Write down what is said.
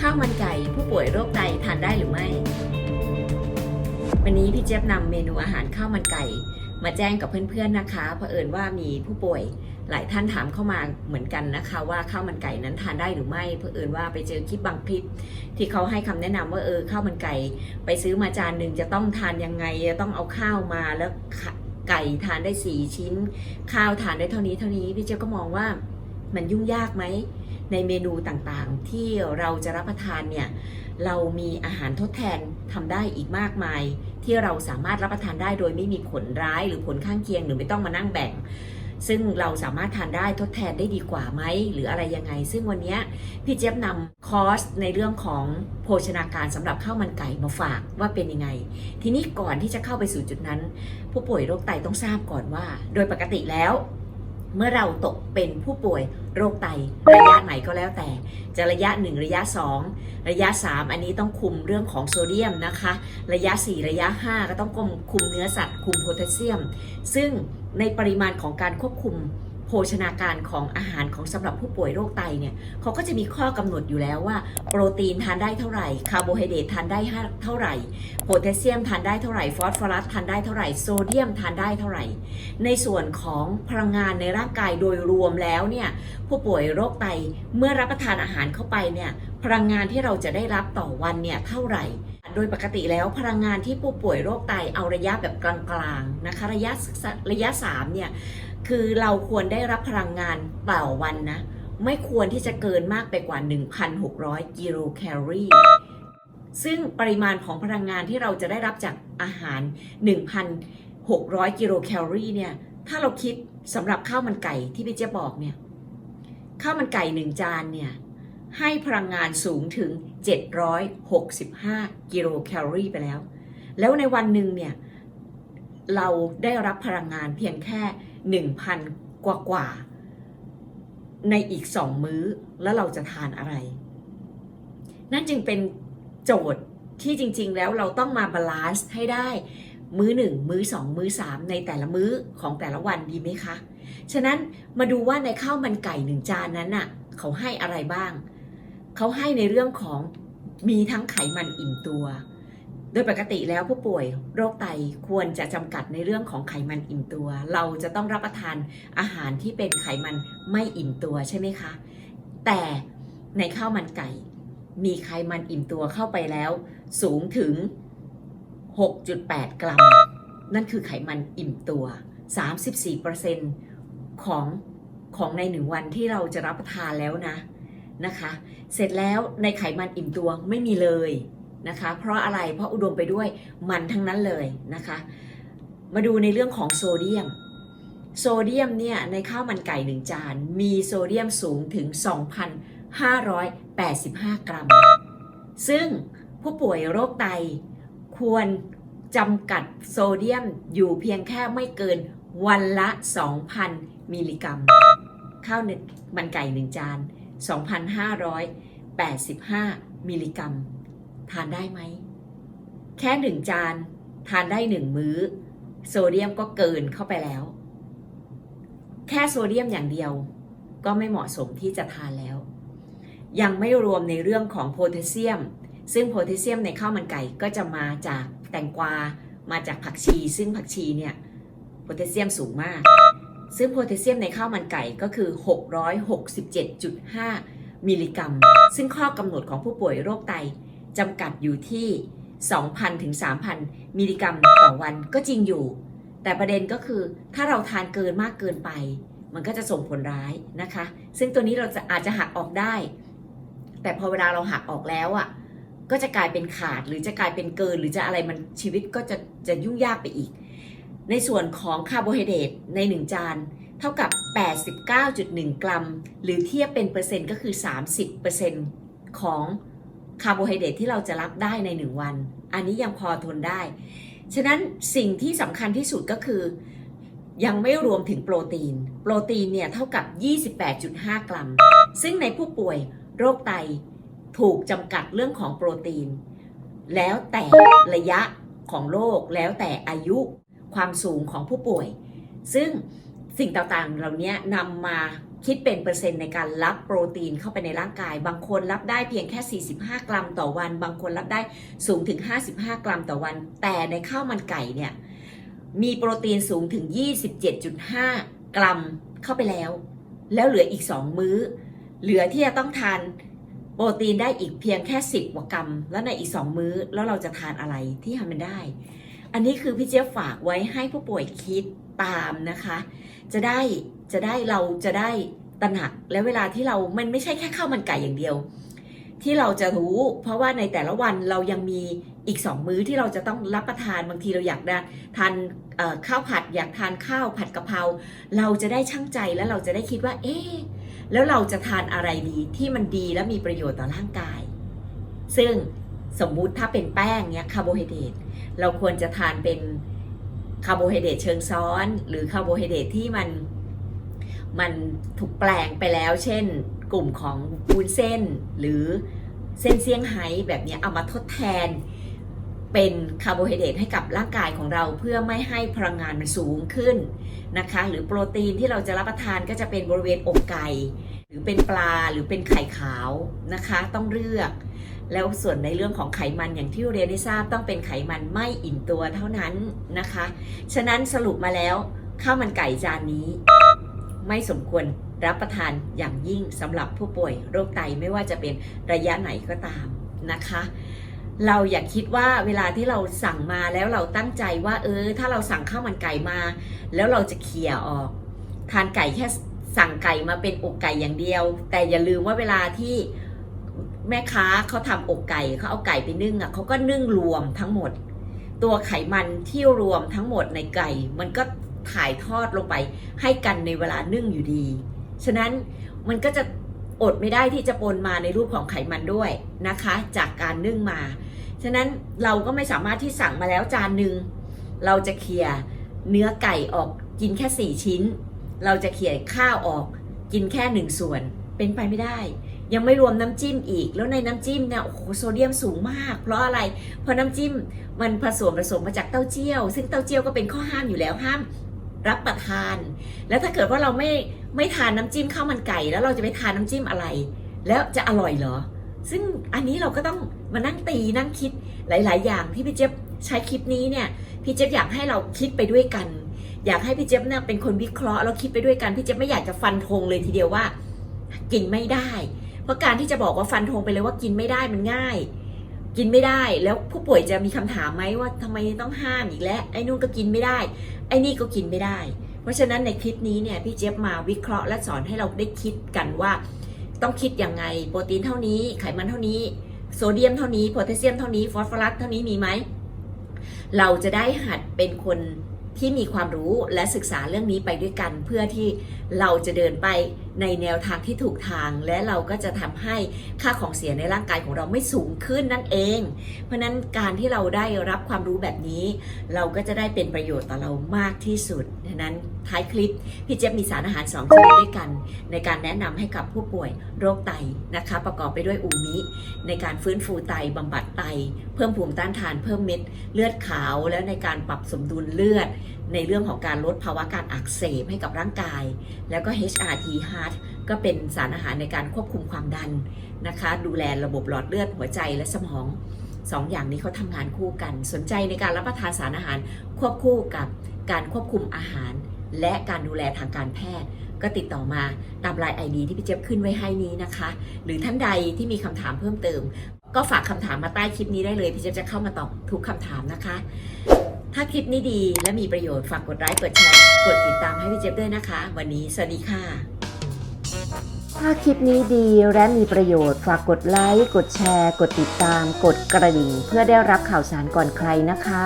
ข้าวมันไก่ผู้ป่วยโรคไตทานได้หรือไม่ วันนี้พี่เจี๊ยบนำเมนูอาหารข้าวมันไก่ มาแจ้งกับเพื่อนๆนะคะเผอิญว่ามีผู้ป่วยหลายท่านถามเข้ามาเหมือนกันนะคะ ว่าข้าวมันไก่นั้นทานได้หรือไม่เผอิญว่าไปเจอคลิปบางคลิป ที่เขาให้คำแนะนำว่าเออข้าวมันไก่ไปซื้อมาจานหนึ่งจะต้องทานยังไงจะต้องเอาข้าวมาแล้วไก่ทานได้สี่ชิ้น ข้าวทานได้เท่านี้เท่านี้พี่เจี๊ยบก็มองว่ามันยุ่งยากไหม ในเมนูต่างๆ ที่เราจะรับประทานเนี่ยเรามีอาหารทดแทนทำได้อีกมากมาย ที่เราสามารถรับประทานได้โดยไม่มีผลร้ายหรือผลข้างเคียงหรือไม่ต้องมานั่งแบ่ง ซึ่งเราสามารถทานได้ทดแทนได้ดีกว่าไหมหรืออะไรยังไง ซึ่งวันนี้พี่เจี๊ยบนำคอร์สในเรื่องของโภชนาการสำหรับข้าวมันไก่มาฝากว่าเป็นยังไง ทีนี้ก่อนที่จะเข้าไปสู่จุดนั้น ผู้ป่วยโรคไตต้องทราบก่อนว่า โดยปกติแล้ว เมื่อเราตกเป็นผู้ป่วยโรคไตระยะไหนก็แล้วแต่ จะระยะ 1 ระยะ 2 ระยะ 3 อันนี้ต้องคุมเรื่องของโซเดียมนะคะ ระยะ 4 ระยะ 5 ก็ต้องคุมเนื้อสัตว์ คุมโพแทสเซียม ซึ่งในปริมาณของการควบคุม ภชนาการของอาหารของสำหรับผู้ป่วยโรคไตเนี่ยเขาก็จะมีข้อกำหนดอยู่แล้วว่า โปรตีนทานได้เท่าไหร่คาร์โบไฮเดรตทานได้เท่าไหร่โพแทสเซียมทานได้เท่าไหร่ฟอสฟอรัสทานได้เท่าไหร่โซเดียมทานได้เท่าไหร่ ในส่วนของพลังงานในร่างกายโดยรวมแล้วเนี่ยผู้ป่วยโรคไตเมื่อรับประทานอาหารเข้าไปเนี่ยพลังงานที่เราจะได้รับต่อวันเนี่ยเท่าไหร่ โดยปกติแล้วพลังงานที่ผู้ป่วยโรคไตเอาระยะแบบกลางๆนะคะระยะระยะ3เนี่ย คือเราควรได้รับพลังงานต่อวันนะ ไม่ควรที่จะเกินมากไปกว่า 1,600 กิโลแคลอรี่ซึ่งปริมาณของพลังงานที่เราจะได้รับจากอาหาร 1,600 กิโลแคลอรี่เนี่ย ถ้าเราคิดสำหรับข้าวมันไก่ที่พี่เจ๊ยบบอกเนี่ย ข้าวมันไก่หนึ่งจานเนี่ย ให้พลังงานสูงถึง 765 กิโลแคลอรี่ไปแล้ว แล้วในวันหนึ่งเนี่ย เราได้รับพลังงานเพียงแค่ 1,000 กว่ากว่า ในอีก2มื้อแล้วเราจะทานอะไร นั่นจึงเป็นโจทย์ที่จริง ๆ แล้วเราต้องมาบาลานซ์ให้ได้ มื้อหนึ่งมื้อสองมื้อสามในแต่ละมื้อของแต่ละวันดีไหมคะ ฉะนั้นมาดูว่าในข้าวมันไก่หนึ่งจานนั้นน่ะ เขาให้อะไรบ้าง เขาให้ในเรื่องของมีทั้งไขมันอิ่มตัว โดยปกติแล้วผู้ป่วยโรคไตควรจะจำกัดในเรื่องของไขมันอิ่มตัว เราจะต้องรับประทานอาหารที่เป็นไขมันไม่อิ่มตัวใช่ไหมคะ แต่ในข้าวมันไก่ มีไขมันอิ่มตัวเข้าไปแล้ว สูงถึง 6.8 กรัม นั่นคือไขมันอิ่มตัว 34%ของของในหนึ่งวันที่เราจะรับประทานแล้วนะนะคะ เสร็จแล้วในไขมันอิ่มตัวไม่มีเลย นะคะ เพราะอะไรเพราะอุดมไปด้วยมันทั้งนั้นเลยนะคะ มาดูในเรื่องของโซเดียม โซเดียมเนี่ยในข้าวมันไก่หนึ่งจาน มีโซเดียมสูงถึง 2,585 กรัม ซึ่งผู้ป่วยโรคไตควรจำกัดโซเดียมอยู่เพียงแค่ไม่เกินวันละ 2,000 มิลลิกรัม ข้าวมันไก่หนึ่งจาน 2,585 มิลลิกรัม ทานได้ไหม แค่หนึ่งจานทานได้หนึ่งมื้อ โซเดียมก็เกินเข้าไปแล้ว แค่โซเดียมอย่างเดียว ก็ไม่เหมาะสมที่จะทานแล้ว ยังไม่รวมในเรื่องของโพแทสเซียม ซึ่งโพแทสเซียมในข้าวมันไก่ก็จะมาจากแตงกวา มาจากผักชี ซึ่งผักชีเนี่ยโพแทสเซียมสูงมาก ซึ่งโพแทสเซียมในข้าวมันไก่ก็คือ 667.5มิลลิกรัม ซึ่งข้อกำหนดของผู้ป่วยโรคไต จำกัดอยู่ที่ 2,000ถึง3,000 มิลลิกรัมต่อวันก็จริงอยู่ แต่ประเด็นก็คือถ้าเราทานเกินมากเกินไป มันก็จะส่งผลร้ายนะคะ ซึ่งตัวนี้เราจะอาจจะหักออกได้ แต่พอเวลาเราหักออกแล้วอะก็จะกลายเป็นขาดหรือจะกลายเป็นเกิน หรือจะอะไรมันชีวิตก็จะจะยุ่งยากไปอีก ในส่วนของคาร์โบไฮเดรตใน 1 จาน เท่ากับ 89.1 กรัม หรือเทียบเป็นเปอร์เซ็นต์ก็คือ 30%ของ คาร์โบไฮเดรตที่เราจะรับได้ใน 1 วัน อันนี้ยังพอทนได้ ฉะนั้นสิ่งที่สำคัญที่สุดก็คือ ยังไม่รวมถึงโปรตีน โปรตีนเนี่ยเท่ากับ 28.5 กรัม ซึ่งในผู้ป่วยโรคไตถูกจำกัดเรื่องของโปรตีน แล้วแต่ระยะของโรคแล้วแต่อายุความสูงของผู้ป่วย ซึ่งสิ่งต่างๆเหล่านี้นำมา คิดเป็นเปอร์เซ็นต์ในการรับโปรตีนเข้าไปในร่างกาย บางคนรับได้เพียงแค่ 45 กรัมต่อวัน บางคนรับได้สูงถึง 55 กรัมต่อวัน แต่ในข้าวมันไก่เนี่ยมีโปรตีนสูงถึง 27.5 กรัมเข้าไปแล้ว แล้วเหลืออีก 2 มื้อ เหลือที่จะต้องทานโปรตีนได้อีกเพียงแค่ 10กว่ากรัม แล้วในอีก 2 มื้อแล้วเราจะทานอะไรที่ทำมันได้ อันนี้คือพี่เจี๊ยบฝากไว้ให้ผู้ป่วยคิดตามนะคะ จะได้ จะได้เราจะได้ตระหนักและเวลาที่เรา มันไม่ใช่แค่ข้าวมันไก่อย่างเดียว ที่เราจะรู้ เพราะว่าในแต่ละวันเรายังมีอีกสองมื้อที่เราจะต้องรับประทานบางทีเราอยากได้ทานข้าวผัดอยากทานข้าวผัดกะเพราเราจะได้ช่างใจและเราจะได้คิดว่า เอ๊ะแล้วเราจะทานอะไรดีที่มันดีและมีประโยชน์ต่อร่างกาย ซึ่งสมมุติถ้าเป็นแป้งเนี้ยคาร์โบไฮเดรตเราควรจะทานเป็นคาร์โบไฮเดรตเชิงซ้อน หรือคาร์โบไฮเดรตที่มัน มันถูกแปลงไปแล้ว เช่น กลุ่มของปูนเส้น หรือเส้นเซี่ยงไฮ้แบบนี้เอามาทดแทน เป็นคาร์โบไฮเดรตให้กับร่างกายของเราเพื่อไม่ให้พลังงานมันสูงขึ้นนะคะ หรือโปรตีนที่เราจะรับประทานก็จะเป็นบริเวณอกไก่หรือเป็นปลาหรือเป็นไข่ขาวนะคะ ต้องเลือก แล้วส่วนในเรื่องของไขมันอย่างที่เรียนได้ทราบต้องเป็นไขมันไม่อิ่มตัวเท่านั้นนะคะ ฉะนั้นสรุปมาแล้วข้าวมันไก่จานนี้ ไม่สมควรรับประทานอย่างยิ่งสำหรับผู้ป่วยโรคไตไม่ว่าจะเป็นระยะไหนก็ตามนะคะ เราอย่าคิดว่าเวลาที่เราสั่งมาแล้วเราตั้งใจว่า เออ ถ้าเราสั่งข้าวมันไก่มา แล้วเราจะเขี่ยออก ทานไก่แค่สั่งไก่มาเป็นอกไก่อย่างเดียว แต่อย่าลืมว่าเวลาที่แม่ค้าเขาทำอกไก่เขาเอาไก่ไปนึ่งอะเขาก็นึ่งรวมทั้งหมด ตัวไขมันที่รวมทั้งหมดในไก่ มันก็ ถ่ายทอดลงไปให้กันในเวลานึ่งอยู่ดี ฉะนั้นมันก็จะอดไม่ได้ที่จะปนมาในรูปของไขมันด้วยนะคะ จากการนึ่งมา ฉะนั้นเราก็ไม่สามารถที่สั่งมาแล้วจานหนึ่งเราจะเคลียร์เนื้อไก่ออกกินแค่ 4 ชิ้น เราจะเขี่ยข้าวออกกินแค่หนึ่งส่วนเป็นไปไม่ได้ ยังไม่รวมน้ำจิ้มอีก แล้วในน้ำจิ้มเนี่ยโอ้โหโซเดียมสูงมาก เพราะอะไร เพราะน้ำจิ้มมันผสมผสมมาจากเต้าเจี้ยว ซึ่งเต้าเจี้ยวก็เป็นข้อห้ามอยู่แล้วห้าม รับประทาน แล้วถ้าเกิดว่าเราไม่ไม่ทานน้ำจิ้มข้าวมันไก่ แล้วเราจะไปทานน้ำจิ้มอะไร แล้วจะอร่อยเหรอ ซึ่งอันนี้เราก็ต้องมานั่งตีนั่งคิดหลาย ๆ อย่างที่พี่เจี๊ยบใช้คลิปนี้เนี่ยพี่เจี๊ยบอยากให้เราคิดไปด้วยกัน อยากให้พี่เจี๊ยบเนี่ยเป็นคนวิเคราะห์แล้วคิดไปด้วยกันพี่เจี๊ยบไม่อยากจะฟันธงเลยทีเดียวว่า กินไม่ได้ เพราะการที่จะบอกว่าฟันธงไปเลยว่ากินไม่ได้มันง่าย กินไม่ได้แล้วผู้ป่วยจะมีคำถามไหมว่าทำไมต้องห้ามอีกแล้วไอ้นู่นก็กินไม่ได้ ไอ้นี่ก็กินไม่ได้ เพราะฉะนั้นในคลิปนี้เนี่ยพี่เจี๊ยบมาวิเคราะห์และสอนให้เราได้คิดกันว่า ต้องคิดยังไงโปรตีนเท่านี้ไขมันเท่านี้ โซเดียมเท่านี้โพแทสเซียมเท่านี้ฟอสฟอรัสเท่านี้มีไหมเราจะได้หัดเป็นคนที่มีความรู้และศึกษาเรื่องนี้ไปด้วยกัน เพื่อที่เราจะเดินไป ในแนวทางที่ถูกทางและเราก็จะทำให้ค่าของเสียในร่างกายของเราไม่สูงขึ้นนั่นเอง เพราะฉะนั้นการที่เราได้รับความรู้แบบนี้ เราก็จะได้เป็นประโยชน์ต่อเรามากที่สุดดังนั้นท้ายคลิปพี่เจ๊ยบมีสารอาหาร 2 ชนิดด้วยกัน ในการแนะนำให้กับผู้ป่วยโรคไตนะคะ ประกอบไปด้วยอูมิ ในการฟื้นฟูไตบำบัดไต เพิ่มภูมิต้านทานเพิ่มเม็ดเลือดขาว แล้วในการปรับสมดุลเลือด ในเรื่องของการลดภาวะการอักเสบให้กับร่างกาย แล้วก็ HRT Heart ก็เป็นสารอาหารในการควบคุมความดันนะคะ ดูแลระบบหลอดเลือดหัวใจและสมองสองอย่างนี้เขาทำงานคู่กัน สนใจในการรับประทานสารอาหารควบคู่กับการควบคุมอาหาร และการดูแลทางการแพทย์ ก็ติดต่อมาตามไลน์ไอดีที่พี่เจี๊ยบขึ้นไว้ให้นี้นะคะ หรือท่านใดที่มีคำถามเพิ่มเติม ก็ฝากคำถามมาใต้คลิปนี้ได้เลย พี่เจี๊ยบจะเข้ามาตอบทุกคำถามนะคะ ถ้าคลิปนี้ดีและมีประโยชน์ฝากกดไลค์กดแชร์กดติดตามให้พี่เจี๊ยบด้วยนะคะ วันนี้สวัสดีค่ะ ถ้าคลิปนี้ดีและมีประโยชน์ฝากกดไลค์กดแชร์ กดติดตาม กดกระดิ่ง เพื่อได้รับข่าวสารก่อนใครนะคะ